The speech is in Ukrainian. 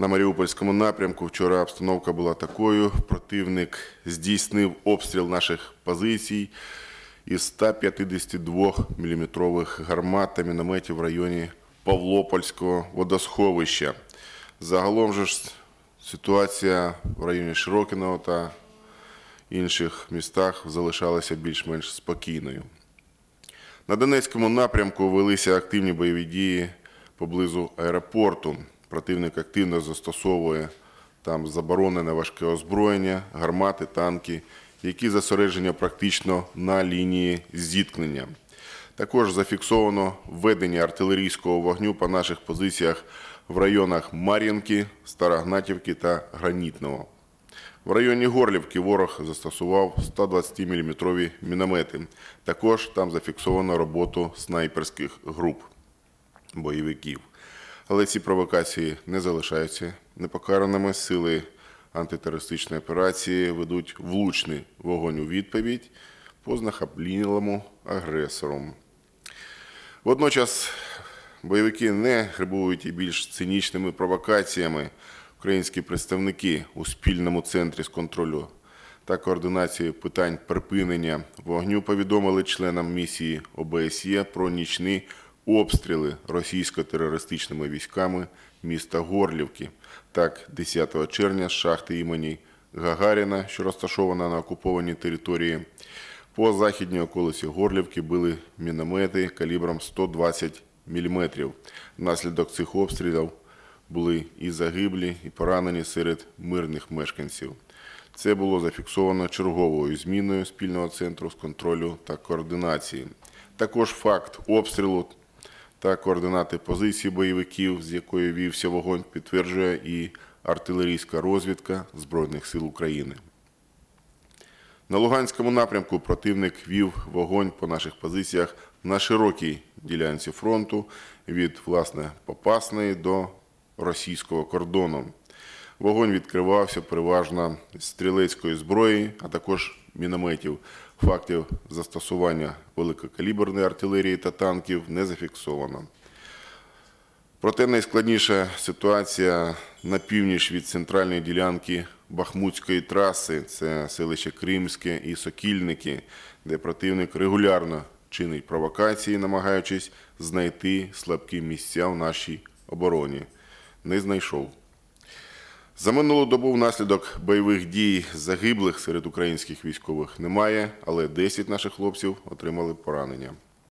На Маріупольському напрямку вчора обстановка була такою. Противник здійснив обстріл наших позицій із 152 мм гармат та мінометів в районі Павлопольського водосховища. Загалом же ж ситуація в районі Широкиного та інших містах залишалася більш-менш спокійною. На Донецькому напрямку велися активні бойові дії поблизу аеропорту. Противник активно застосовує там заборонене важке озброєння, гармати, танки, які зосереджені практично на лінії зіткнення. Також зафіксовано введення артилерійського вогню по наших позиціях в районах Мар'їнки, Старогнатівки та Гранітного. В районі Горлівки ворог застосував 120-мм міномети. Також там зафіксовано роботу снайперських груп бойовиків. Але ці провокації не залишаються непокараними. Сили антитерористичної операції ведуть влучний вогонь у відповідь по знахаблінілому агресору. Водночас бойовики не грибують і більш цинічними провокаціями. Українські представники у спільному центрі з контролю та координації питань припинення вогню повідомили членам місії ОБСЄ про нічні обстріли російсько-терористичними військами міста Горлівки. Так, 10 червня з шахти імені Гагаріна, що розташована на окупованій території, по західній околиці Горлівки били міномети калібром 120 мм. Внаслідок цих обстрілів були і загиблі, і поранені серед мирних мешканців. Це було зафіксовано черговою зміною спільного центру з контролю та координації. Також факт обстрілу та координати позицій бойовиків, з якої вівся вогонь, підтверджує і артилерійська розвідка Збройних сил України. На Луганському напрямку противник вів вогонь по наших позиціях на широкій ділянці фронту від власне Попасної до російського кордону. Вогонь відкривався переважно стрілецької зброї, а також мінометів. Фактів застосування великокаліберної артилерії та танків не зафіксовано. Проте найскладніша ситуація на північ від центральної ділянки Бахмутської траси, це селище Кримське і Сокільники, де противник регулярно чинить провокації, намагаючись знайти слабкі місця в нашій обороні. Не знайшов. За минулу добу внаслідок бойових дій загиблих серед українських військових немає, але 10 наших хлопців отримали поранення.